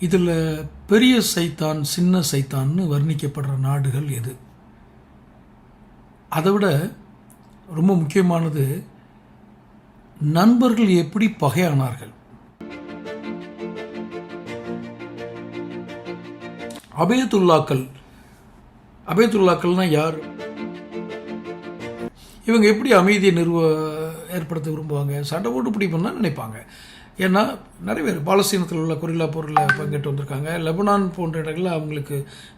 இதில் பெரிய சைத்தான் சின்ன சைத்தான்னு வர்ணிக்கப்படுற நாடுகள் எது? அதை விட ரொம்ப முக்கியமானது நண்பர்கள் எப்படி பகையானார்கள்? அபயத்துல்லாக்கள் அபயத்துல்லாக்கள்னா யார்? இவங்க எப்படி அமைதியை நிறுவ ஏற்படுத்த விரும்புவாங்க? சண்டை போட்டு பிடிப்போம் தான் நினைப்பாங்க. ஏன்னா நிறைய பேர் பாலஸ்தீனத்தில் உள்ள கொரில்லா போரில் பங்கேற்று வந்திருக்காங்க. லெபனான் போன்ற இடங்களில் அவங்களுக்கு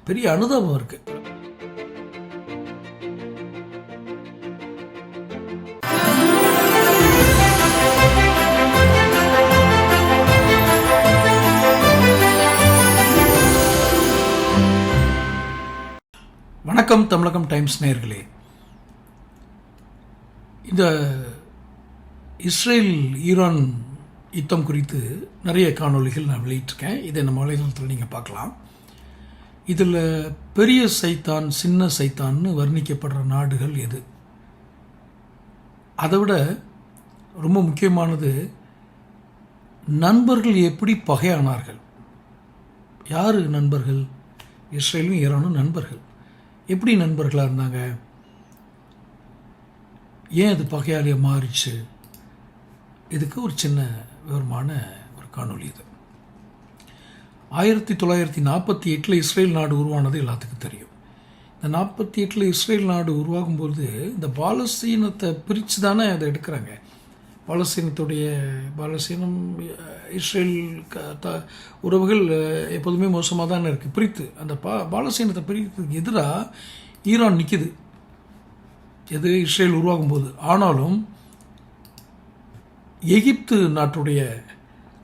பெரிய அனுதாபம் இருக்குது வணக்கம் தமிழகம் டைம்ஸ் நேர்களே. இந்த இஸ்ரேல் ஈரான் யுத்தம் குறித்து நிறைய காணொளிகள் நான் வெளியிட்டிருக்கேன். இதை நம்ம வலைதளத்தில் நீங்கள் பார்க்கலாம். இதில் பெரிய சைத்தான் சின்ன சைத்தான்னு வர்ணிக்கப்படுற நாடுகள் எது? அதை விட ரொம்ப முக்கியமானது நண்பர்கள் எப்படி பகையானார்கள்? யார் நண்பர்கள்? இஸ்ரேலும் ஈரானும் நண்பர்கள். எப்படி நண்பர்களாக இருந்தாங்க? ஏன் அது பகையாளியாக மாறிச்சு? இதுக்கு ஒரு சின்ன விவரமான ஒரு காணொளி இது. ஆயிரத்தி தொள்ளாயிரத்தி நாற்பத்தி எட்டில் இஸ்ரேல் நாடு உருவானது எல்லாத்துக்கும் தெரியும். இந்த நாற்பத்தி எட்டில் இஸ்ரேல் நாடு உருவாகும்போது இந்த பாலஸ்தீனத்தை பிரித்து தானே அதை எடுக்கிறாங்க. பாலஸ்தீனத்துடைய பாலஸ்தீனம் இஸ்ரேல் க த உறவுகள் எப்போதுமே மோசமாக தானே இருக்குது பிரித்து அந்த பா பாலஸ்தீனத்தை பிரிக்கிறதுக்கு எதிராக ஈரான் நிற்கிது எது இஸ்ரேல் உருவாகும் போது. ஆனாலும் எகிப்து நாட்டுடைய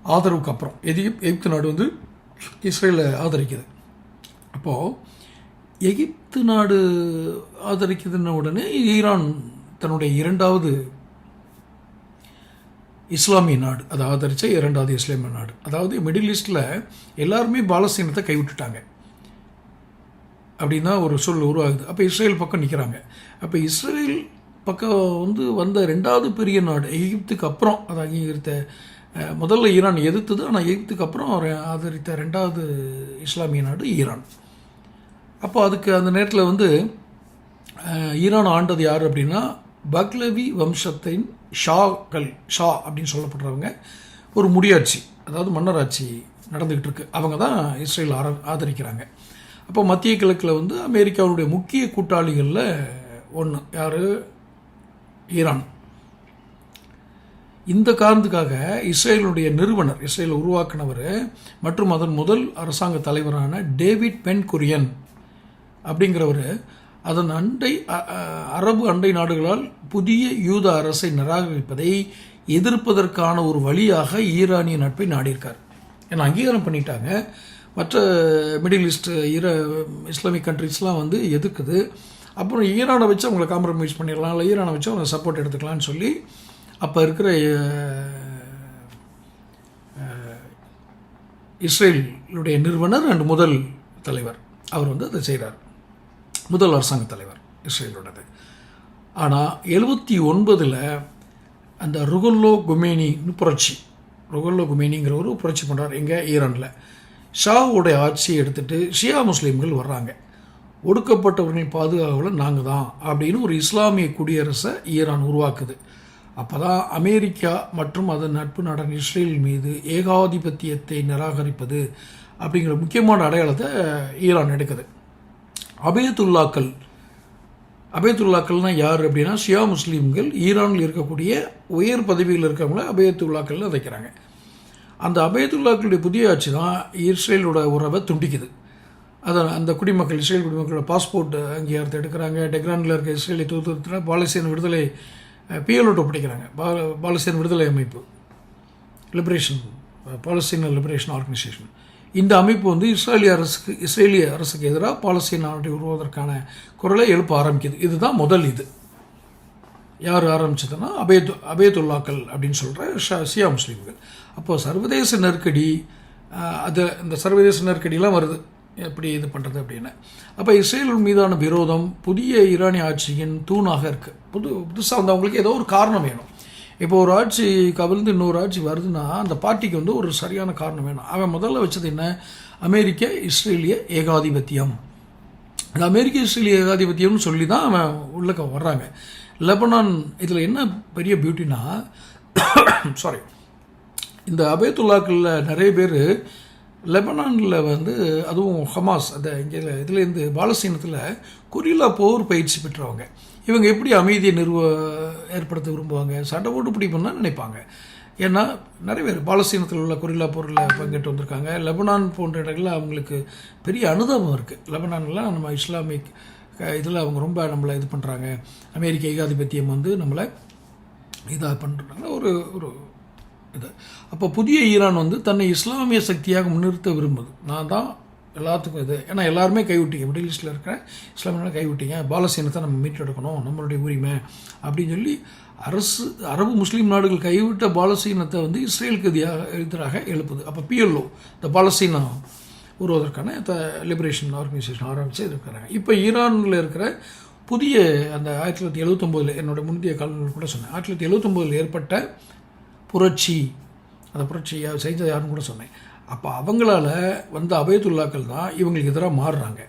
ஆதரவுக்கு அப்புறம். எகிப் எகிப்து நாடு வந்து இஸ்ரேலை ஆதரிக்குது. அப்போது எகிப்து நாடு ஆதரிக்குதுன்ன உடனே ஈரான் தன்னுடைய இரண்டாவது இஸ்லாமிய நாடு. அதை ஆதரித்த இரண்டாவது இஸ்லாமிய நாடு. அதாவது மிடில் ஈஸ்டில் எல்லாருமே பாலஸ்தீனத்தை கைவிட்டுட்டாங்க. அப்படின்னா ஒரு சொல் உருவாகுது. அப்போ இஸ்ரேல் பக்கம் நிற்கிறாங்க அப்போ இஸ்ரேல் பக்கம் வந்து வந்த ரெண்டாவது பெரிய நாடு எகிப்துக்கு அப்புறம் அதை அங்கீகரித்த முதல்ல ஈரான் எதிர்த்தது ஆனால் எகிப்துக்கு அப்புறம் ஆதரித்த ரெண்டாவது இஸ்லாமிய நாடு ஈரான். அப்போ அதுக்கு அந்த நேரத்தில் வந்து ஈரான் ஆண்டது யார் அப்படின்னா பக்லவி வம்சத்தின் ஷாக்கள் ஷா அப்படின்னு சொல்லப்படுறவங்க ஒரு முடியாட்சி அதாவது மன்னராட்சி நடந்துக்கிட்டு இருக்கு. அவங்க தான் இஸ்ரேல் ஆர ஆதரிக்கிறாங்க. அப்போ மத்திய கிழக்கில் வந்து அமெரிக்காவுடைய முக்கிய கூட்டாளிகளில் ஒன்று யார்? ஈரான். இந்த காரணத்துக்காக இஸ்ரேலுடைய நிறுவனர் இஸ்ரேல் உருவாக்கினவர் மற்றும் அதன் முதல் அரசாங்க தலைவரான டேவிட் பென் குரியன் அப்படிங்கிறவர் அதன் அண்டை அரபு அண்டை நாடுகளால் புதிய யூத அரசை நிராகரிப்பதை எதிர்ப்பதற்கான ஒரு வழியாக ஈரானிய நட்பை நாடியிருக்கார். ஏன்னா அங்கீகாரம் பண்ணிட்டாங்க. மற்ற மிடில் ஈஸ்ட் ஈர இஸ்லாமிக் கண்ட்ரிஸ்லாம் வந்து எதுக்குது அப்புறம் ஈரானை வச்சு அவங்களை காம்ப்ரமைஸ் பண்ணிடலாம். இல்லை ஈரானை வச்சு அவங்க சப்போர்ட் எடுத்துக்கலாம்னு சொல்லி அப்போ இருக்கிற இஸ்ரேலுடைய நிறுவனர் அண்ட் முதல் தலைவர். அவர் வந்து அதை செய்கிறார் முதல் அரசாங்க தலைவர் இஸ்ரேலோடது ஆனால் எழுபத்தி ஒன்பதில் அந்த ருகல்லோ குமேனின்னு புரட்சி ருகுல்லோ குமேனிங்கிற ஒரு புரட்சி பண்ணுறார் எங்கே? ஈரானில். ஷாவுடைய ஆட்சியை எடுத்துகிட்டு ஷியா முஸ்லீம்கள் வர்றாங்க. ஒடுக்கப்பட்டவர்களின் பாதுகாவலர் நாங்கள் தான் அப்படின்னு ஒரு இஸ்லாமிய குடியரசை ஈரான் உருவாக்குது. அப்போ தான் அமெரிக்கா மற்றும் அதன் நட்பு நாடன் இஸ்ரேல் மீது ஏகாதிபத்தியத்தை நிராகரிப்பது அப்படிங்கிற முக்கியமான அடையாளத்தை ஈரான் எடுக்குது. அபயத்துல்லாக்கள் அபயத்துல்லாக்கள்னால் யார் அப்படின்னா ஷியா முஸ்லீம்கள் ஈரானில் இருக்கக்கூடிய உயர் பதவியில் இருக்கிறவங்கள அபயத்துல்லாக்கள்னு வைக்கிறாங்க அந்த அபயத்துல்லாக்களுடைய புதிய ஆட்சி தான் இஸ்ரேலோட உறவை துண்டிக்குது. அதை அந்த குடிமக்கள் இஸ்ரேல் குடிமக்களோட பாஸ்போர்ட் அங்கீகாரத்தை எடுக்கிறாங்க? டெக்ரானில் இருக்க இஸ்ரேலை தூத்துறதுனா பாலஸ்தீன விடுதலை பிஎல்ஓட்டை பிடிக்கிறாங்க பால பாலஸ்தீன விடுதலை அமைப்பு. லிபரேஷன் பாலஸ்தீன லிபரேஷன் ஆர்கனைசேஷன் இந்த அமைப்பு வந்து இஸ்ரேலிய அரசுக்கு இஸ்ரேலிய அரசுக்கு எதிராக பாலஸ்தீன நாட்டை உருவாவதற்கான குரலை எழுப்ப ஆரம்பிக்குது. இதுதான் முதல் இது. யார் ஆரம்பிச்சதுன்னா அபேது அபேதுல்லாக்கள் அப்படின்னு சொல்கிற ஷா சியா முஸ்லீம்கள். அப்போது சர்வதேச நெருக்கடி அது இந்த சர்வதேச நெருக்கடிலாம் வருது. எப்படி இது பண்ணுறது அப்படின்னு. அப்போ இஸ்ரேல் மீதான விரோதம் புதிய ஈரானிய ஆட்சியின் தூணாக இருக்குது புது புதுசாக வந்தவங்களுக்கு ஏதோ ஒரு காரணம் வேணும். இப்போ ஒரு ஆட்சி கவிழ்ந்து இன்னொரு ஆட்சி வருதுன்னா அந்த பார்ட்டிக்கு வந்து ஒரு சரியான காரணம் வேணும். அவன் முதல்ல வச்சது என்ன? அமெரிக்க இஸ்ரேலிய ஏகாதிபத்தியம். இந்த அமெரிக்க இஸ்ரேலிய ஏகாதிபத்தியம்னு சொல்லி தான் அவன் உள்ளக்க வர்றாங்க. லெபனான் இதில் என்ன பெரிய பியூட்டினா சாரி இந்த அபேத்துல்லாக்களில் நிறைய பேர் லெபனானில் வந்து அதுவும் ஹமாஸ் அந்த இங்கே இதுலேருந்து பாலஸ்தீனத்தில் கொரில்லா போர் பயிற்சி பெற்றவங்க. இவங்க எப்படி அமைதியை நிறுவ ஏற்படுத்த விரும்புவாங்க? சண்டை போட்டு பிடிப்போம்னா நினைப்பாங்க. ஏன்னா நிறைய பேர் பாலஸ்தீனத்தில் உள்ள கொரில்லா போரில் பங்கேற்று வந்திருக்காங்க. லெபனான் போன்ற இடங்களில் அவங்களுக்கு பெரிய அனுதாபம் இருக்குது லெபனான்லாம் நம்ம இஸ்லாமிக் இதில் அவங்க ரொம்ப நம்மளை இது பண்ணுறாங்க அமெரிக்க ஏகாதிபத்தியம் வந்து நம்மளை இதாக பண்ணுறாங்க ஒரு ஒரு இது. அப்போ புதிய ஈரான் வந்து தன்னை இஸ்லாமிய சக்தியாக முன்னிறுத்த விரும்புது. நான் தான் எல்லாத்துக்கும் இது. ஏன்னா எல்லாருமே கைவிட்டீங்க. மிடில் ஈஸ்டில் இருக்கிற இஸ்லாமியெல்லாம் கைவிட்டீங்க. பாலஸ்தீனத்தை நம்ம மீட்டெடுக்கணும். நம்மளுடைய உரிமை அப்படின்னு சொல்லி அரசு அரபு முஸ்லீம் நாடுகள் கைவிட்ட பாலஸ்தீனத்தை வந்து இஸ்ரேலுக்கு எதிராக எதிராக எழுப்புது. அப்போ பிஎல்ஓ இந்த பாலஸ்தீனா உருவதற்கான த லிபரேஷன் ஆர்கனைசேஷன் ஆரம்பித்து இருக்கிறாங்க இப்போ ஈரானில் இருக்கிற புதிய அந்த ஆயிரத்தி தொள்ளாயிரத்தி எழுபத்தொம்போதில் என்னோட முந்தைய காலங்கள் கூட சொன்னேன். ஆயிரத்தி தொள்ளாயிரத்தி எழுபத்தொம்போதில் ஏற்பட்ட புரட்சி. அந்த புரட்சி செய்தது யாருன்னு கூட சொன்னேன். அப்போ அவங்களால வந்த அபயத்துல்லாக்கள் தான் இவங்களுக்கு எதிராக மாறுறாங்க.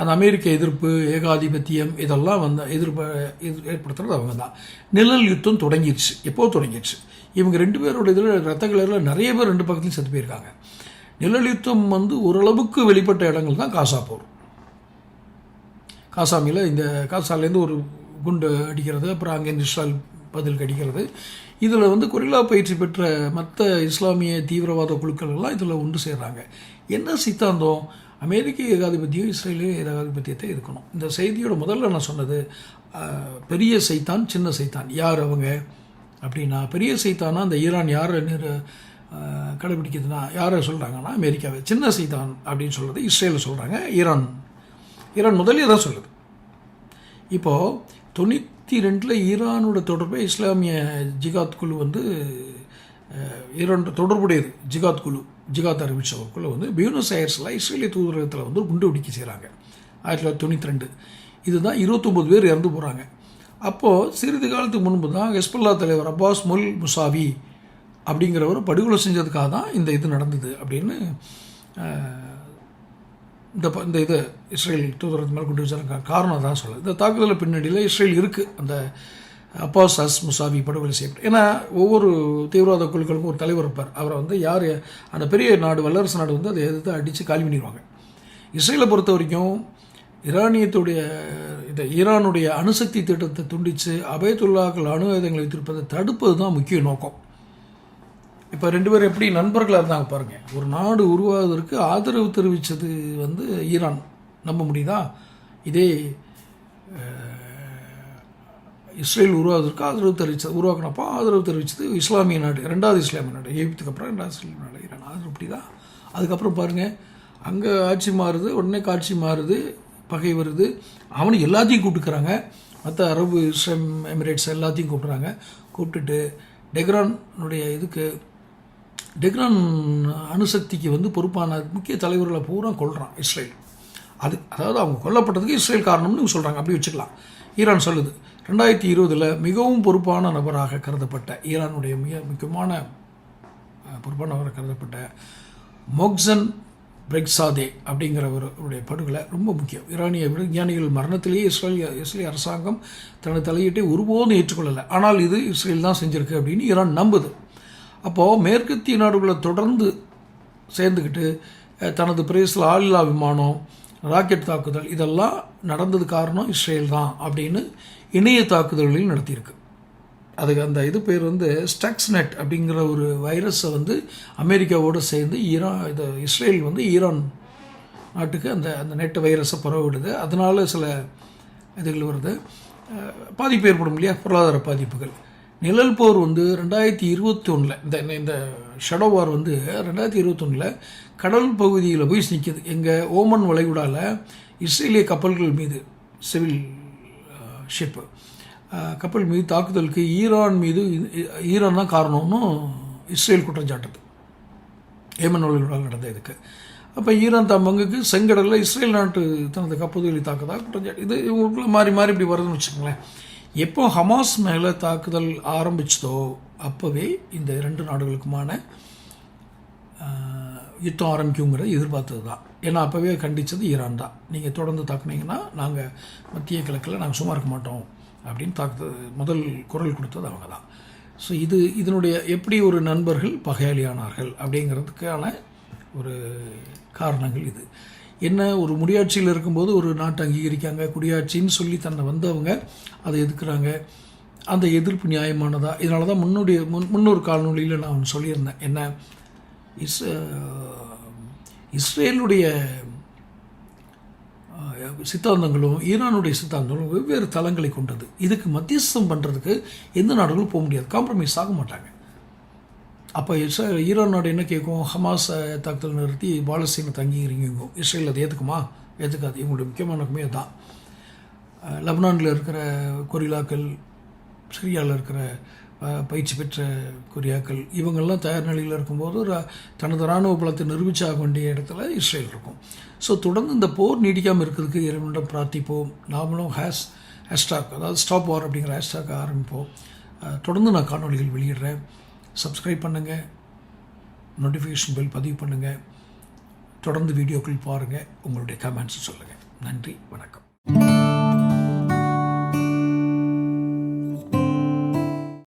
அந்த அமெரிக்க எதிர்ப்பு ஏகாதிபத்தியம் இதெல்லாம் வந்து எதிர்ப்பு எதிர் ஏற்படுத்துறது அவங்க தான். நிழல் யுத்தம் தொடங்கிடுச்சு. எப்போ தொடங்கிடுச்சு? இவங்க ரெண்டு பேரோட இதில் ரத்த கலரில் நிறைய பேர் ரெண்டு பக்கத்துலையும் செத்து போயிருக்காங்க. நிழல் யுத்தம் வந்து ஓரளவுக்கு வெளிப்பட்ட இடங்கள் தான் காசா போர். காசாமியில் இந்த காசாலேருந்து ஒரு குண்டு அடிக்கிறது அப்புறம் அங்கே இஸ்ராயல் பதில் அடிக்கிறது இதில் வந்து கொரில்லா பயிற்சி பெற்ற மற்ற இஸ்லாமிய தீவிரவாத குழுக்கள் எல்லாம் இதில் ஒன்று சேர்றாங்க. என்ன சித்தாந்தம்? அமெரிக்க ஏகாதிபத்தியம் இஸ்ரேலிய ஏகாதிபத்தியத்தை இருக்கணும். இந்த செய்தியோட முதல்ல நான் சொன்னது பெரிய சைத்தான் சின்ன சைத்தான். யார் அவங்க? அப்படின்னா பெரிய சைத்தானா அந்த ஈரான் யார் நிறு கடைபிடிக்குதுன்னா யாரை சொல்கிறாங்கன்னா அமெரிக்காவை. சின்ன சைத்தான் அப்படின்னு சொல்கிறது இஸ்ரேலில் சொல்கிறாங்க ஈரான். ஈரான் முதலே தான் சொல்லுது இப்போது தொண்ணூற்றி ரெண்டில் ஈரானோட தொடர்பை இஸ்லாமிய ஜிகாத் குழு வந்து ஈரானோட தொடர்புடையது. ஜிகாத் குழு ஜிகாத் அறிவிச்ச குழு வந்து பியூனஸ் ஐயர்ஸில் இஸ்ரேலிய தூதரகத்தில் வந்து குண்டு வெடிக்க செய்கிறாங்க ஆயிரத்தி தொள்ளாயிரத்தி தொண்ணூற்றி ரெண்டு. இதுதான் இருபத்தொம்பது பேர் இறந்து போகிறாங்க அப்போது சிறிது காலத்துக்கு முன்பு தான் ஹெஸ்பல்லா தலைவர் அப்பாஸ் முல் முசாவி அப்படிங்கிறவர் படுகொலை செஞ்சதுக்காக தான் இந்த இது நடந்தது அப்படின்னு இந்த ப- இந்த இது இஸ்ரேல் தூதரத்து மேலே கொண்டு வச்சிருக்காங்க காரணம் தான் சொல்லுது இந்த தாக்குதல் பின்னணியில் இஸ்ரேல் இருக்குது அந்த அப்பாஸ் அஸ் முசாவி படுகொலை செய்யப்பட்டு ஏன்னா ஒவ்வொரு தீவிரவாத குழுக்களுக்கும் ஒரு தலைவர் இருப்பார். அவரை வந்து யார் அந்த பெரிய நாடு வல்லரசு நாடு வந்து அதை எதிர்த்து அடித்து காலி பண்ணிடுவாங்க. இஸ்ரேலை பொறுத்த வரைக்கும் ஈரானியத்துடைய இந்த ஈரானுடைய அணுசக்தி திட்டத்தை துண்டித்து அபயத்துல்லாக்கள் அணு ஆயுதங்களை வைத்திருப்பதை தடுப்பது தான் முக்கிய நோக்கம். இப்போ ரெண்டு பேரும் எப்படி நண்பர்களாக இருந்தாங்க பாருங்கள் ஒரு நாடு உருவாவதற்கு ஆதரவு தெரிவித்தது வந்து ஈரான். நம்ப முடியுதா? இதே இஸ்ரேல் உருவாவதற்கு ஆதரவு தெரிவித்தது உருவாக்கினப்போ ஆதரவு தெரிவித்தது இஸ்லாமிய நாடு ரெண்டாவது இஸ்லாமிய நாடு எகிப்துக்கு அப்புறம் ரெண்டாவது இஸ்லாமிய நாடு ஈரான். ஆதரவு அப்படி தான் அதுக்கப்புறம் பாருங்கள் அங்கே ஆட்சி மாறுது உடனே காட்சி மாறுது பகை வருது. அவனு எல்லாத்தையும் கூப்பிட்டுக்கிறாங்க. மற்ற அரபு இஸ்லாம் எமிரேட்ஸ் எல்லாத்தையும் கூப்பிட்றாங்க கூப்பிட்டுட்டு டெக்ரானுடைய இதுக்கு டெக்ரான் அணுசக்திக்கு வந்து பொறுப்பான முக்கிய தலைவர்களை பூரா கொள்கிறான் இஸ்ரேல். அது அதாவது அவங்க கொல்லப்பட்டதுக்கு இஸ்ரேல் காரணம்னு சொல்கிறாங்க அப்படி வச்சுக்கலாம். ஈரான் சொல்லுது ரெண்டாயிரத்தி இருபதில் மிகவும் பொறுப்பான நபராக கருதப்பட்ட ஈரானுடைய மிக முக்கியமான பொறுப்பான நபராக கருதப்பட்ட மொக்சன் பிரெக்சாதே அப்படிங்கிறவருடைய படுகொலை ரொம்ப முக்கியம். ஈரானிய விஞ்ஞானிகள் மரணத்திலேயே இஸ்ரேல் இஸ்ரேல் அரசாங்கம் தனது தலையீட்டை ஒருபோதும் ஏற்றுக்கொள்ளலை. ஆனால் இது இஸ்ரேல் தான் செஞ்சிருக்கு அப்படின்னு ஈரான் நம்புது. அப்போது மேற்கத்திய நாடுகளை தொடர்ந்து சேர்ந்துக்கிட்டு தனது பிரேசில் ஆளில்லா விமானம் ராக்கெட் தாக்குதல் இதெல்லாம் நடந்தது காரணம் இஸ்ரேல் தான் அப்படின்னு இணைய தாக்குதல்களையும் நடத்தியிருக்கு. அதுக்கு அந்த இது பேர் வந்து ஸ்டக்ஸ்நெட் அப்படிங்கிற ஒரு வைரஸை வந்து அமெரிக்காவோடு சேர்ந்து ஈரான் இது இஸ்ரேல் வந்து ஈரான் நாட்டுக்கு அந்த அந்த நெட் வைரஸை பரவிடுது அதனால் சில இதுகள் வருது. பாதிப்பு ஏற்படும் இல்லையா? பொருளாதார பாதிப்புகள். நிழல் போர் வந்து ரெண்டாயிரத்தி இருபத்தி ஒன்றில் இந்த இந்த- ஷடோ வார் வந்து ரெண்டாயிரத்தி இருபத்தொன்னில் கடல் பகுதியில் போய் நிற்கிது எங்கள் ஓமன் வளைகுடாவில் இஸ்ரேலிய கப்பல்கள் மீது சிவில் ஷிப்பு கப்பல் மீது தாக்குதலுக்கு ஈரான் மீது ஈரான் தான் காரணம்னு இஸ்ரேல் குற்றஞ்சாட்டுது ஏமன் வளைகுடாவில் நடந்த இதுக்கு. அப்போ ஈரான் தம் பங்குக்கு செங்கடலில் இஸ்ரேல் நாட்டு தனது கப்பல்களை தாக்குதா குற்றஞ்சாட்டு இது இவங்களுக்குள்ள மாறி மாறி இப்படி வருதுன்னு வச்சுக்கோங்களேன். எப்போ ஹமாஸ் மேலே தாக்குதல் ஆரம்பிச்சதோ அப்போவே இந்த இரண்டு நாடுகளுக்குமான யுத்தம் ஆரம்பிக்குங்கிறத எதிர்பார்த்தது தான். ஏன்னா அப்போவே கண்டித்தது ஈரான் தான். நீங்கள் தொடர்ந்து தாக்குனீங்கன்னா நாங்கள் மத்திய கிழக்கில் நாங்கள் சும்மா இருக்க மாட்டோம் அப்படின்னு தாக்குது முதல் குரல் கொடுத்தது அவங்க தான். ஸோ இது இதனுடைய எப்படி ஒரு நண்பர்கள் பகையாளியானார்கள் அப்படிங்கிறதுக்கான ஒரு காரணங்கள் இது. என்ன ஒரு முடியாட்சியில் இருக்கும்போது ஒரு நாட்டை அங்கீகரிக்காங்க குடியாட்சின்னு சொல்லி தன்னை வந்தவங்க அதை எதிர்க்கிறாங்க. அந்த எதிர்ப்பு நியாயமானதா? இதனால தான் முன்னுடைய முன் முன்னொரு காலநொழியில் நான் ஒன்று சொல்லியிருந்தேன். என்ன இஸ் இஸ்ரேலுடைய சித்தாந்தங்களும் ஈரானுடைய சித்தாந்தங்களும் வெவ்வேறு தளங்களை கொண்டது. இதுக்கு மத்தியஸ்தம் பண்ணுறதுக்கு எந்த நாடுகளும் போக முடியாது. காம்ப்ரமைஸ் ஆக மாட்டாங்க. அப்போ இஸ்ரே ஈரான் நாடு என்ன கேட்கும் ஹமாஸை தாக்குதல் நிறுத்தி பாலஸ்தீனை தங்கிக்கிறீங்க இஸ்ரேல் அதை ஏற்றுக்குமா ஏற்றுக்காது இவங்களுடைய முக்கியமான நோக்கமே தான் லெபனானில் இருக்கிற கொரில்லாக்கள் சிரியாவில் இருக்கிற பயிற்சி பெற்ற கொரியாக்கள் இவங்கெல்லாம் தயார் நிலையில் இருக்கும்போது ஒரு தனது இராணுவ பலத்தை நிரூபிச்சாக வேண்டிய இடத்துல இஸ்ரேல் இருக்கும். ஸோ தொடர்ந்து இந்த போர் நீடிக்காமல் இருக்கிறதுக்கு இறைவனிடம் பிரார்த்திப்போம். நாமளும் ஹேஷ் ஹேஷ்டாக் அதாவது ஸ்டாப் வார் அப்படிங்கிற ஹேஷ்டாக் ஆரம்பிப்போம். தொடர்ந்து நான் காணொளிகள் வெளியிடுறேன். சப்ஸ்கிரைப் பண்ணுங்கள் நோட்டிஃபிகேஷன் பெல் பதிவு பண்ணுங்கள் தொடர்ந்து வீடியோக்கள் பாருங்கள் உங்களுடைய கமெண்ட்ஸ் சொல்லுங்கள் நன்றி. வணக்கம்.